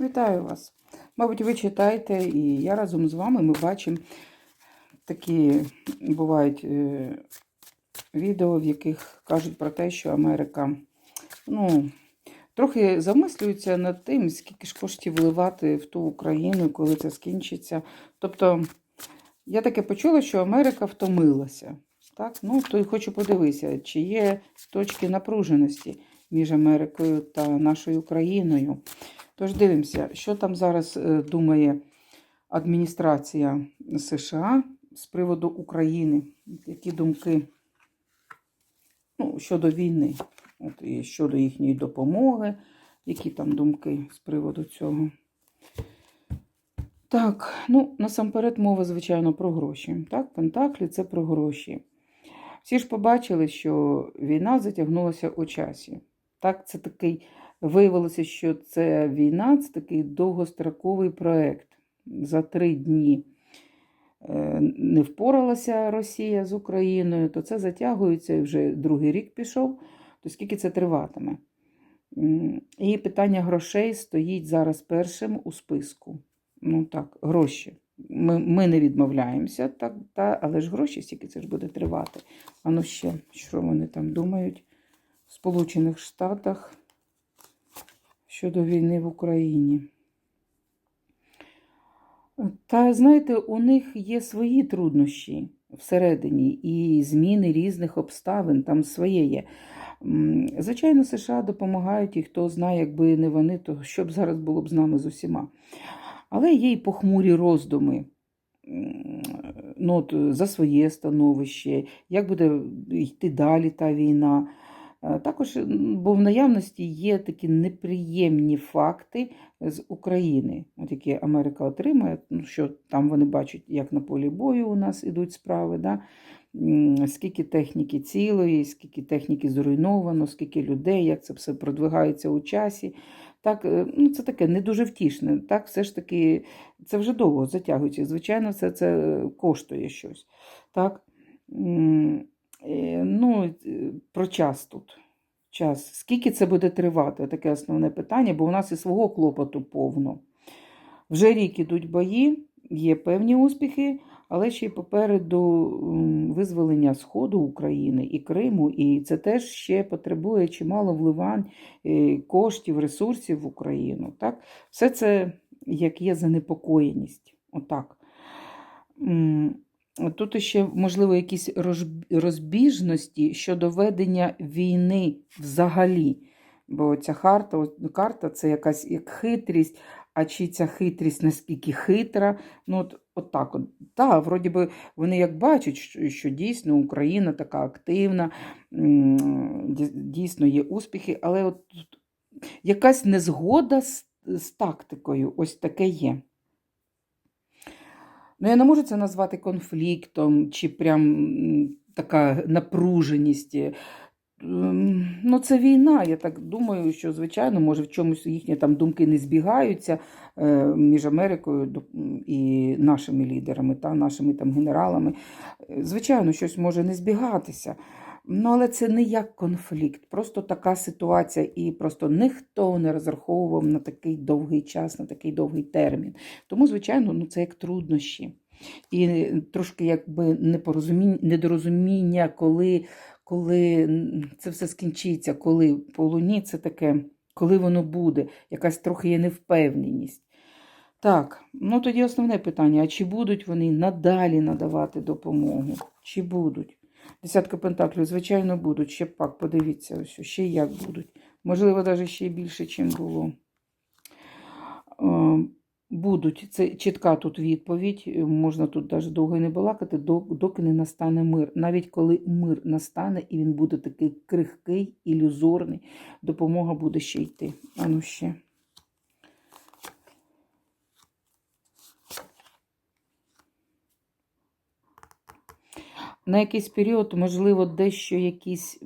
Вітаю вас. Мабуть, ви читаєте, і я разом з вами ми бачимо такі бувають е, відео, в яких кажуть про те, що Америка ну, трохи замислюється над тим, скільки ж коштів вливати в ту Україну, коли це скінчиться. Тобто, я таке почула, що Америка втомилася. Так? Ну, то й хочу подивитися, чи є точки напруженості між Америкою та нашою Україною. Тож дивимося, що там зараз е, думає адміністрація США з приводу України. Які думки ну, щодо війни, От, і щодо їхньої допомоги, які там думки з приводу цього. Так, ну, насамперед мова, звичайно, про гроші. Так, Пентаклі це про гроші. Всі ж побачили, що війна затягнулася у часі. Так, це такий Виявилося, що це війна, це такий довгостроковий проєкт. За три дні е, не впоралася Росія з Україною, то це затягується і вже другий рік пішов. То скільки це триватиме? І питання грошей стоїть зараз першим у списку. Ну так, гроші. Ми ми не відмовляємося, так, та, але ж гроші скільки це ж буде тривати. А ну ще, що вони там думають в Сполучених Штатах щодо війни в Україні. Та, знаєте, у них є свої труднощі всередині і зміни різних обставин, там своє є. Звичайно, США допомагають, і хто знає, якби не вони, то що б зараз було б з нами з усіма. Але є й похмурі роздуми ну, от, за своє становище, як буде йти далі та війна. Е, також, бо в наявності є такі неприємні факти з України, от які Америка отримає, ну що там вони бачать, як на полі бою у нас ідуть справи, да? скільки техніки цілої, скільки техніки зруйновано, скільки людей, як це все продвигається у часі. Так, е, ну Це таке не дуже втішне. Так, все ж таки, це вже довго затягується. Звичайно, все це коштує щось. Так? Е, ну, про час тут. Час. Скільки це буде тривати? Таке основне питання, бо у нас і свого клопоту повно. Вже рік ідуть бої, є певні успіхи, але ще й попереду визволення Сходу України і Криму, і це теж ще потребує чимало вливань е, коштів, ресурсів в Україну. Так? Все це як є занепокоєність. Отак. Тут ще, можливо, якісь розбіжності щодо ведення війни взагалі. Бо ця харта, карта це якась як хитрість, а чи ця хитрість наскільки хитра. Ну, от, от так от. Так, вроді би вони як бачать, що, що дійсно Україна така активна, дійсно є успіхи, але от якась незгода з, з тактикою, ось таке є. Ну, я не можу це назвати конфліктом чи прям така напруженість. Ем, ну, це війна. Я так думаю, що, звичайно, може, в чомусь їхні там думки не збігаються е, між Америкою і нашими лідерами, та нашими там генералами. Звичайно, щось може не збігатися. Ну, але це не як конфлікт, просто така ситуація, і просто ніхто не розраховував на такий довгий час, на такий довгий термін. Тому, звичайно, ну це як труднощі. І трошки якби непорозуміння, недорозуміння, коли коли це все скінчиться, коли по луні це таке, коли воно буде, якась трохи є невпевненість. Так, ну тоді основне питання: а чи будуть вони надалі надавати допомогу? Чи будуть? Десятка пентаклів, звичайно, будуть. Ще пак, подивіться, ось, ще як будуть. Можливо, навіть ще більше, ніж було. Ем, будуть, це чітка тут відповідь, можна тут навіть довго і не балакати, доки не настане мир. Навіть коли мир настане і він буде такий крихкий, ілюзорний, допомога буде ще йти. А ну ще. На якийсь період, можливо, дещо якісь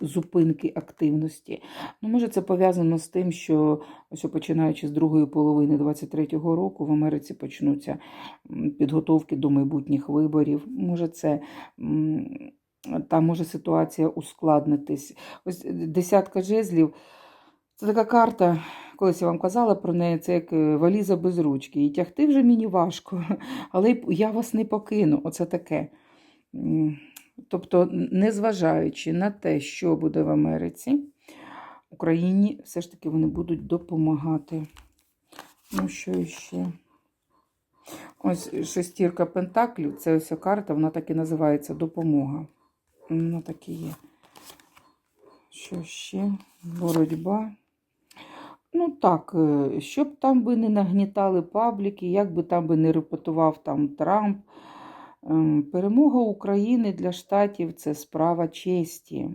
зупинки активності. Ну, Може, це пов'язано з тим, що ось починаючи з другої половини 23-го року в Америці почнуться підготовки до майбутніх виборів. Може, це. Там може ситуація ускладнитись. Ось десятка жезлів Це така карта, колись я вам казала про неї, це як е, валіза без ручки. І тягти вже мені важко, але я вас не покину. Оце таке. Тобто, незважаючи на те, що буде в Америці, Україні все ж таки вони будуть допомагати. Ну, що ще? Ось шестірка Пентаклів, це ось карта, вона так і називається допомога. Вона так і є. Що ще? Боротьба. Ну так, е, щоб там би не нагнітали пабліки, як би там би не репетував там Трамп. Ем, Перемога України для штатів це справа честі.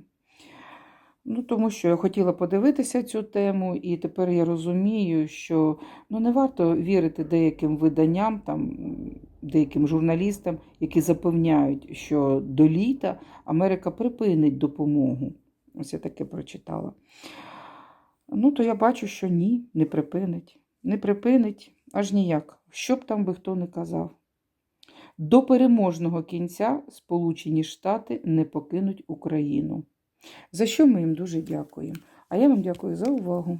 Ну, тому що я хотіла подивитися цю тему, і тепер я розумію, що ну, не варто вірити деяким виданням, там, деяким журналістам, які запевняють, що до літа Америка припинить допомогу. Ось я таке прочитала. Ну, то я бачу, що ні, не припинить. Не припинить аж ніяк. Що б там би хто не казав. До переможного кінця Сполучені Штати не покинуть Україну. За що ми їм дуже дякуємо. А я вам дякую за увагу.